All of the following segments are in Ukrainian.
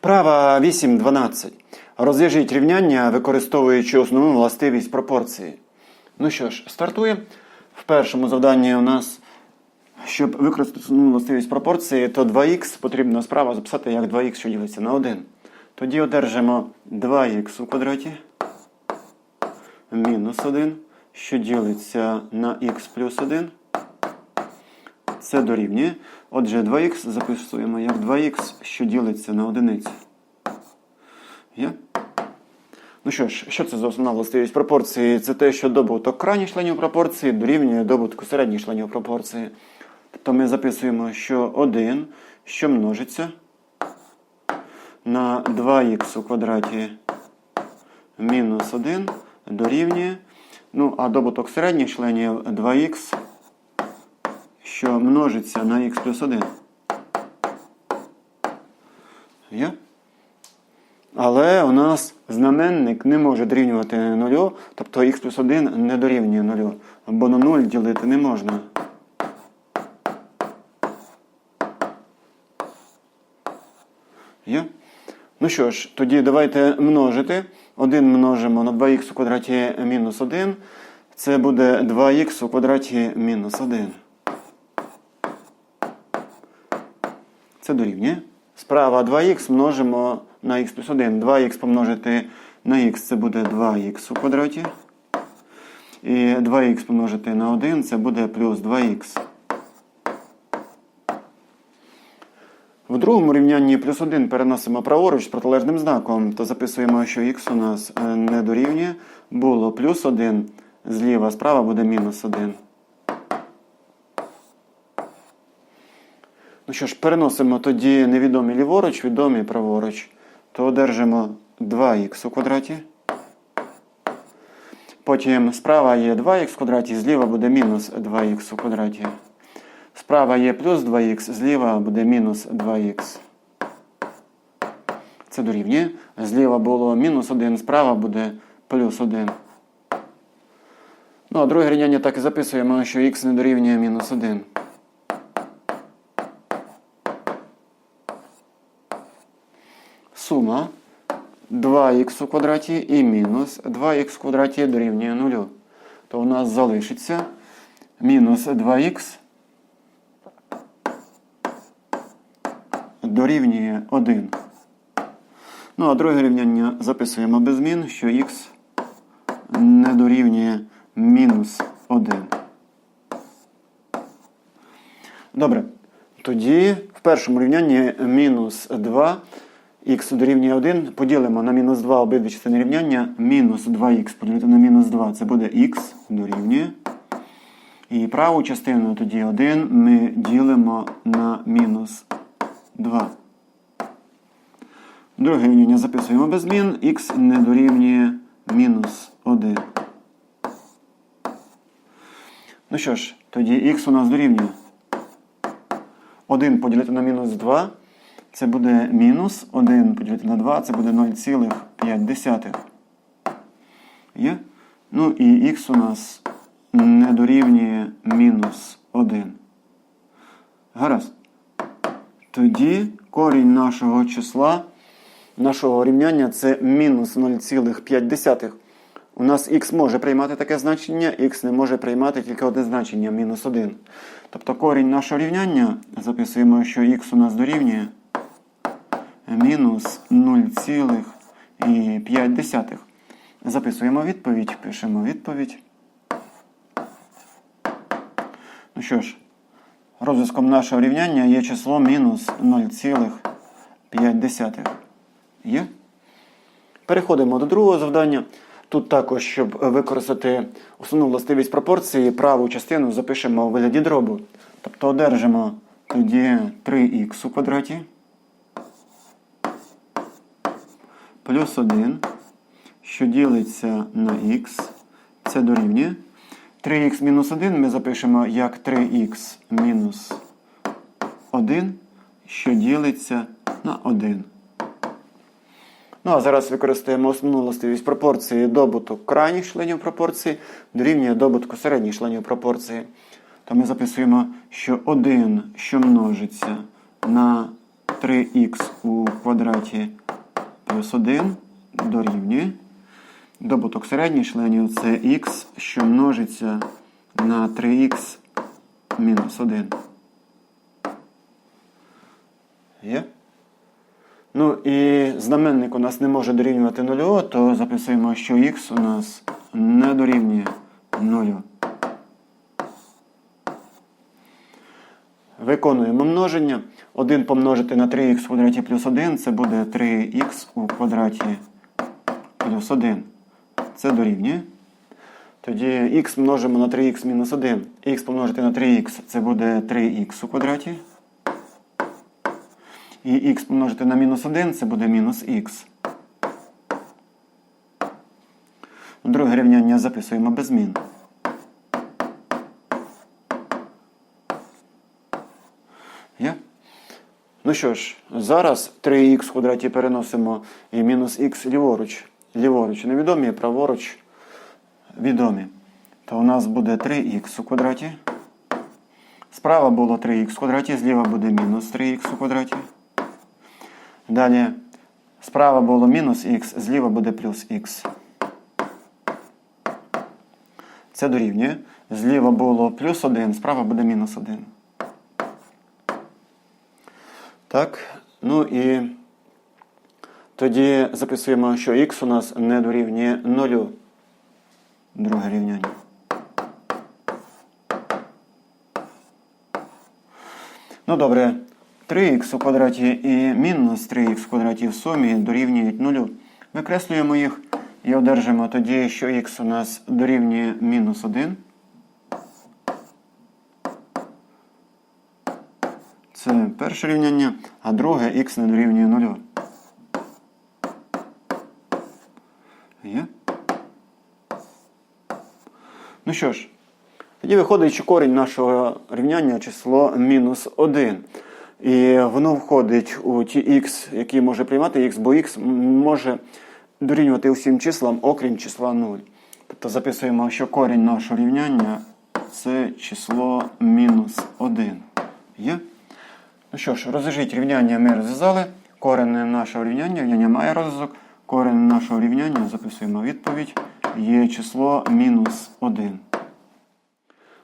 Вправа 8.12. Розв'яжіть рівняння, використовуючи основну властивість пропорції. Ну що ж, стартуємо. В першому завданні у нас, щоб використати основну властивість пропорції, то 2х потрібно справа записати як 2х, що ділиться на 1. Тоді одержимо 2х у квадраті мінус 1, що ділиться на х плюс 1. Це дорівнює. Отже, 2х записуємо як 2х, що ділиться на одиницю. Є? Ну що ж, що це за основна властивість пропорції? Це те, що добуток крайніх членів пропорції дорівнює добутку середніх членів пропорції. Тобто ми записуємо, що 1, що множиться на 2х у квадраті мінус 1 дорівнює. Ну, а добуток середніх членів 2х, що множиться на х плюс 1. Є? Але у нас знаменник не може дорівнювати нулю, тобто х плюс 1 не дорівнює нулю, бо на 0 ділити не можна. Є? Ну що ж, тоді давайте множити. 1 множимо на 2х у квадраті мінус 1. Це буде 2х у квадраті мінус 1. Це дорівнює. Справа 2х множимо на х плюс 1. 2х помножити на х це буде 2х у квадраті. І 2х помножити на 1 це буде плюс 2х. В другому рівнянні плюс 1 переносимо праворуч з протилежним знаком, то записуємо, що х у нас е, не дорівнює. Було плюс 1, зліва справа буде мінус 1. Ну що ж, переносимо тоді невідомі ліворуч, відомі праворуч. То одержимо 2х у квадраті. Потім справа є 2х в квадраті, зліва буде мінус 2х у квадраті. Справа є плюс 2х, зліва буде мінус 2х. Це дорівнює. Зліва було мінус 1, справа буде плюс 1. Ну, а друге рівняння так і записуємо, що х не дорівнює мінус 1. Сума 2х у квадраті і мінус 2х в квадраті дорівнює 0. То у нас залишиться мінус 2х дорівнює 1. Ну, а друге рівняння записуємо без змін, що х не дорівнює мінус 1. Добре. Тоді в першому рівнянні мінус 2 х дорівнює 1. Поділимо на мінус 2 обидві частини рівняння. Мінус 2х поділити на мінус 2 це буде х дорівнює. І праву частину тоді 1 ми ділимо на мінус 2. Друге рівняння записуємо без змін. х не дорівнює мінус 1. Ну що ж, тоді х у нас дорівнює. 1 поділити на мінус 2. Це буде мінус 1 поділити на 2, це буде 0,5. Є? Ну і х у нас не дорівнює мінус 1. Гаразд. Тоді корінь нашого числа, нашого рівняння це мінус 0,5. У нас х може приймати таке значення, х не може приймати тільки одне значення мінус 1. Тобто корінь нашого рівняння записуємо, що х у нас дорівнює мінус 0,5. Записуємо відповідь, пишемо відповідь. Ну що ж, розв'язком нашого рівняння є число мінус 0,5. Є? Переходимо до другого завдання. Тут також, щоб використати основну властивість пропорції, праву частину запишемо у вигляді дробу. Тобто одержимо тоді 3х у квадраті. Плюс 1, що ділиться на х, це дорівнює. 3х мінус 1 ми запишемо як 3х мінус 1, що ділиться на 1. Ну, а зараз використаємо основну властивість пропорції добуток крайніх членів пропорції дорівнює добутку середніх членів пропорції. То ми записуємо, що 1, що множиться на 3х у квадраті, квадраті плюс 1 дорівнює. Добуток середніх членів це х, що множиться на 3х мінус 1. Є? Ну і знаменник у нас не може дорівнювати 0, то записуємо, що х у нас не дорівнює 0. Виконуємо множення. 1 помножити на 3х в квадраті плюс 1 це буде 3х у квадраті плюс 1. Це дорівнює. Тоді х множимо на 3х мінус 1. х помножити на 3х це буде 3х у квадраті. І х помножити на мінус 1 це буде мінус х. Друге рівняння записуємо без змін. Ну що ж, зараз 3х в квадраті переносимо і мінус х ліворуч. Ліворуч невідомі, праворуч відомі. То у нас буде 3х у квадраті. Справа було 3х в квадраті, зліва буде мінус 3х у квадраті. Далі справа було мінус х, зліва буде плюс х. Це дорівнює. Зліва було плюс 1, справа буде мінус 1. Так, ну і тоді записуємо, що х у нас не дорівнює 0. Друге рівняння. Ну добре, 3х у квадраті і мінус 3х в квадраті в сумі дорівнюють 0. Викреслюємо їх і одержимо тоді, що х у нас дорівнює мінус 1. Це перше рівняння, а друге х не дорівнює 0. Є? Ну що ж, тоді виходить, що корінь нашого рівняння число мінус 1. І воно входить у ті х, які може приймати х, бо х може дорівнювати усім числам, окрім числа 0. Тобто записуємо, що корінь нашого рівняння це число мінус 1. Є? Ну що ж, розв'яжіть рівняння ми розв'язали. Корень нашого рівняння, рівняння має розв'язок. Корень нашого рівняння, записуємо відповідь, є число мінус 1.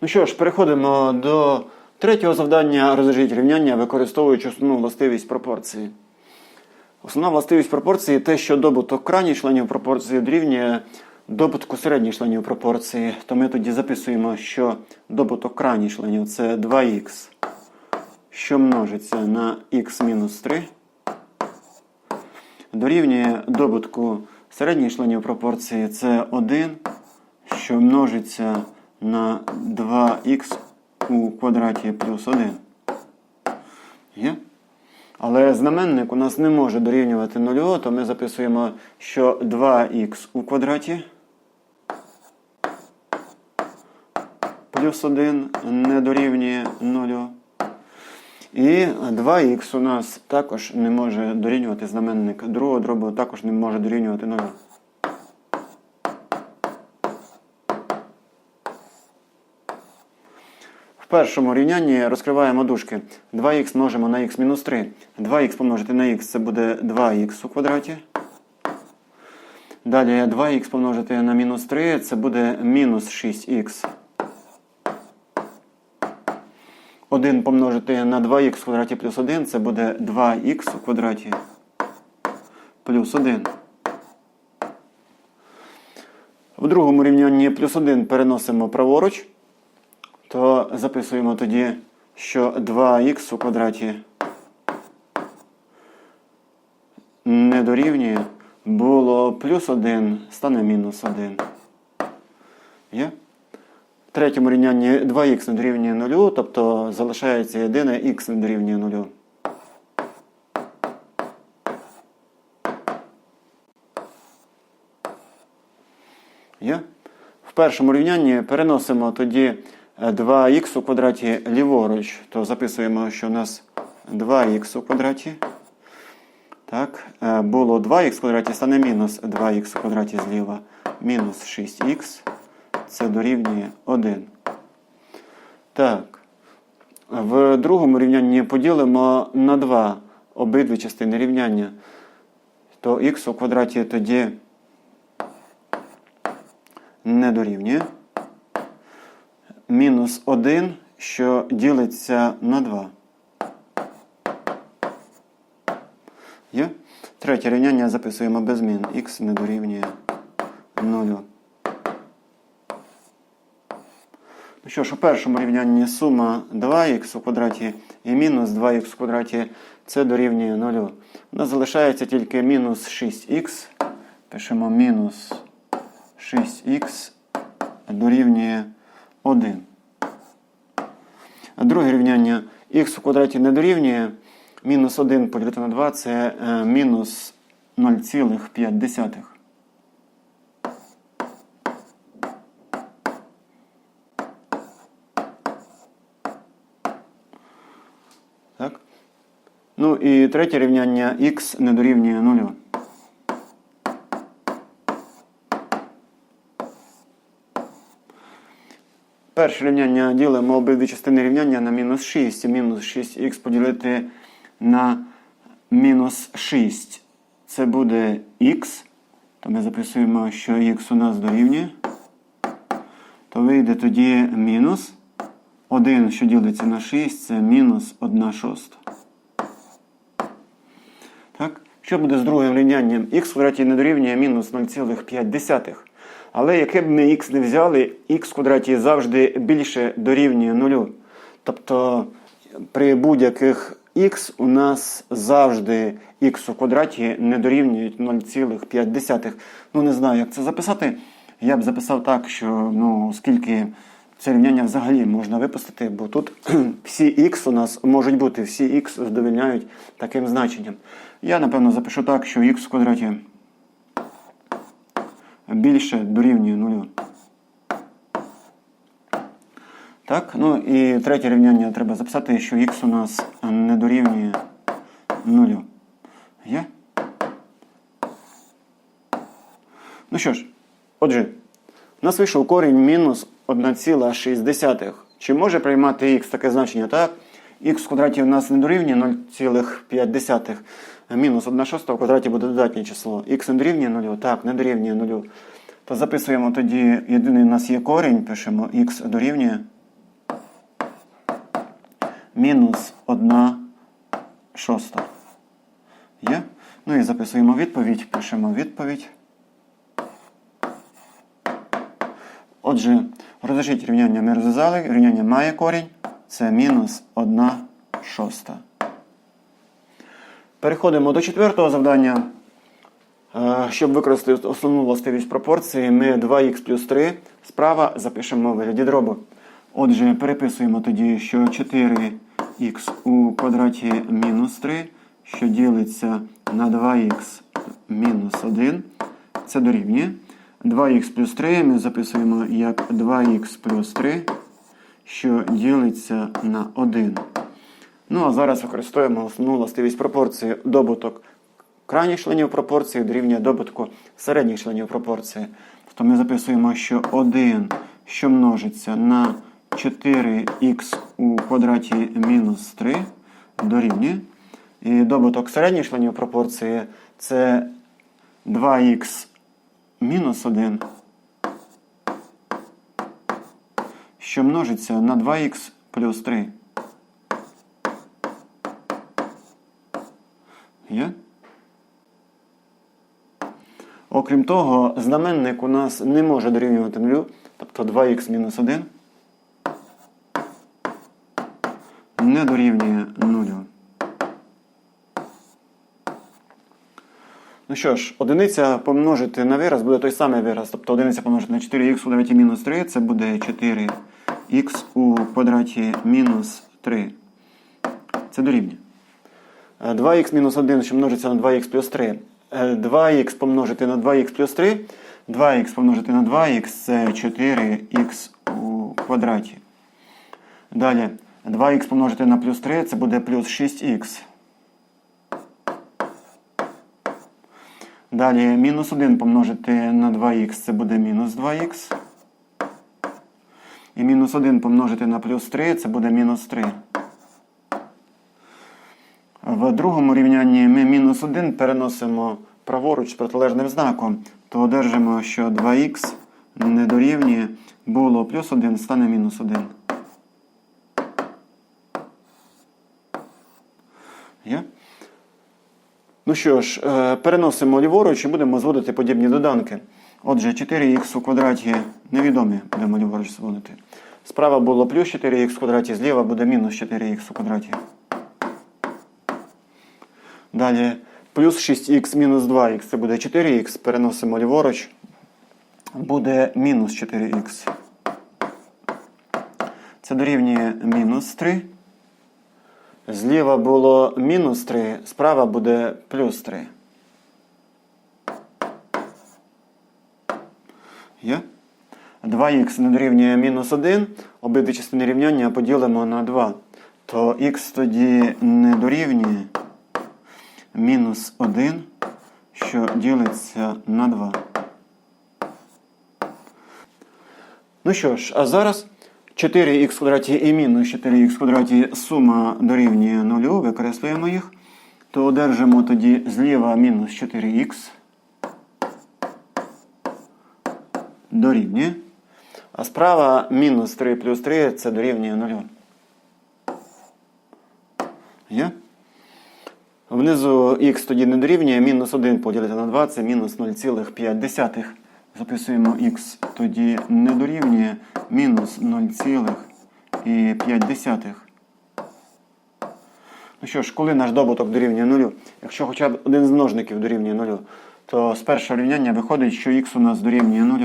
Ну що ж, переходимо до третього завдання розв'яжіть рівняння, використовуючи основну властивість пропорції. Основна властивість пропорції те, що добуток крайніх членів пропорції дорівнює добутку середніх членів пропорції. То ми тоді записуємо, що добуток крайніх членів це 2х що множиться на х-3, дорівнює добутку середніх членів пропорції це 1, що множиться на 2х у квадраті плюс 1. Є? Але знаменник у нас не може дорівнювати 0, то ми записуємо, що 2х у квадраті плюс 1 не дорівнює 0. І 2х у нас також не може дорівнювати знаменник другого дробу, також не може дорівнювати 0. В першому рівнянні розкриваємо дужки. 2х множимо на х мінус 3. 2х помножити на х це буде 2х у квадраті. Далі 2х помножити на мінус 3 це буде мінус 6х. 1 помножити на 2х в квадраті плюс 1 це буде 2х у квадраті плюс 1. В другому рівнянні плюс 1 переносимо праворуч, то записуємо тоді, що 2х у квадраті не дорівнює, було плюс 1, стане мінус 1. Є? В третьому рівнянні 2х не дорівнює 0, тобто залишається єдине х дорівнює 0. Є? В першому рівнянні переносимо тоді 2х у квадраті ліворуч, то записуємо, що у нас 2х у квадраті. Так, е, було 2х в квадраті, стане мінус 2х у квадраті зліва, мінус 6х це дорівнює 1. Так. В другому рівнянні поділимо на 2. обидві частини рівняння, то х у квадраті тоді не дорівнює. Мінус 1, що ділиться на 2. Є? Третє рівняння записуємо без змін. Х не дорівнює 0. Ну що ж, у першому рівнянні сума 2х у квадраті і мінус 2х у квадраті це дорівнює 0. У нас залишається тільки мінус 6х. Пишемо мінус 6х дорівнює 1. А друге рівняння х у квадраті не дорівнює. Мінус 1 поділити на 2 це е, мінус 0,5. І третє рівняння х не дорівнює 0. Перше рівняння ділимо обидві частини рівняння на мінус 6. І мінус 6х поділити на мінус 6. Це буде х. То ми записуємо, що х у нас дорівнює. То вийде тоді мінус 1, що ділиться на 6, це мінус 1 шоста. Так? Що буде з другим рівнянням? х квадраті не дорівнює мінус 0,5. Але яке б ми х не взяли, х квадраті завжди більше дорівнює нулю. Тобто при будь-яких х у нас завжди х у квадраті не дорівнюють 0,5. Ну не знаю, як це записати. Я б записав так, що ну, оскільки це рівняння взагалі можна випустити, бо тут всі х у нас можуть бути, всі х задовільняють таким значенням. Я, напевно, запишу так, що х в квадраті більше дорівнює нулю. Так, ну і третє рівняння треба записати, що х у нас не дорівнює нулю. Є? Ну що ж, отже, у нас вийшов корінь мінус 1,6. Чи може приймати х таке значення? Так? х в квадраті у нас не дорівнює 0,5. Мінус 1 шоста в квадраті буде додатнє число. х не дорівнює 0? Так, не дорівнює 0. То записуємо тоді, єдиний у нас є корінь, пишемо х дорівнює мінус 1 шоста. Є? Ну і записуємо відповідь, пишемо відповідь. Отже, розложіть рівняння ми розв'язали. Рівняння має корінь. Це мінус 1 шоста. Переходимо до четвертого завдання. Е, Щоб використати основну властивість пропорції, ми 2х плюс 3 справа запишемо в вигляді дробу. Отже, переписуємо тоді, що 4х у квадраті мінус 3, що ділиться на 2х мінус 1, це дорівнює. 2х плюс 3 ми записуємо як 2х плюс 3, що ділиться на 1. Ну, а зараз використовуємо основну властивість пропорції добуток крайніх членів пропорції дорівнює добутку середніх членів пропорції. Тобто ми записуємо, що 1, що множиться на 4х у квадраті мінус 3 дорівнює. І добуток середніх членів пропорції це 2х мінус 1, що множиться на 2х плюс 3. Є? Окрім того, знаменник у нас не може дорівнювати нулю, тобто 2х мінус 1 не дорівнює нулю. Ну що ж, одиниця помножити на вираз буде той самий вираз. Тобто одиниця помножити на 4х у квадраті мінус 3, це буде 4х у квадраті мінус 3. Це дорівнює. 2х мінус 1, що множиться на 2х плюс 3. 2х помножити на 2х плюс 3. 2х помножити на 2х це 4х у квадраті. Далі 2х помножити на плюс 3 це буде плюс 6х. Далі мінус 1 помножити на 2х це буде мінус 2х. І мінус 1 помножити на плюс 3 це буде мінус 3. В другому рівнянні ми мінус 1 переносимо праворуч протилежним знаком, то одержимо, що 2х не дорівнює було плюс 1, стане мінус 1. Ну що ж, е, переносимо ліворуч і будемо зводити подібні доданки. Отже, 4х у квадраті невідомі будемо ліворуч зводити. Справа було плюс 4х в квадраті, зліва буде мінус 4х у квадраті. Далі плюс 6х мінус 2х це буде 4х, переносимо ліворуч. Буде мінус 4х. Це дорівнює мінус 3. Зліва було мінус 3, справа буде плюс 3. Є? 2х не дорівнює мінус 1. Обидві частини рівняння поділимо на 2. То х тоді не дорівнює мінус 1, що ділиться на 2. Ну що ж, а зараз 4х квадраті і мінус 4х квадраті сума дорівнює 0, викреслюємо їх, то одержимо тоді зліва мінус 4х дорівнює. А справа мінус 3 плюс 3 це дорівнює 0. Є? Внизу х тоді не дорівнює, мінус 1 поділити на 2 це мінус 0,5. Записуємо х тоді не дорівнює мінус 0,5. Ну що ж, коли наш добуток дорівнює 0, якщо хоча б один з множників дорівнює 0, то з першого рівняння виходить, що х у нас дорівнює 0.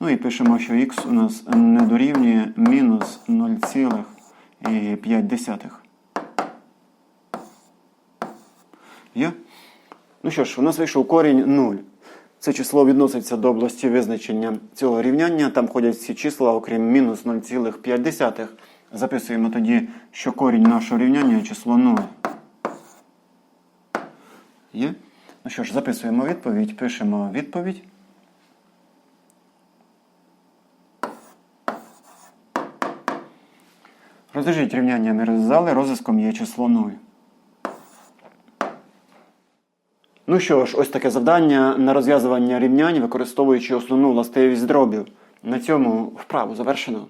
Ну і пишемо, що х у нас не дорівнює мінус 0,5. Є? Ну що ж, у нас вийшов корінь 0. Це число відноситься до області визначення цього рівняння. Там ходять всі числа, окрім мінус 0,5. Записуємо тоді, що корінь нашого рівняння число 0. Є? Ну що ж, записуємо відповідь, пишемо відповідь. Розв'яжіть рівняння ми розв'язали, розв'язком є число 0. Ну що ж, ось таке завдання на розв'язування рівнянь, використовуючи основну властивість дробів. На цьому вправу завершено.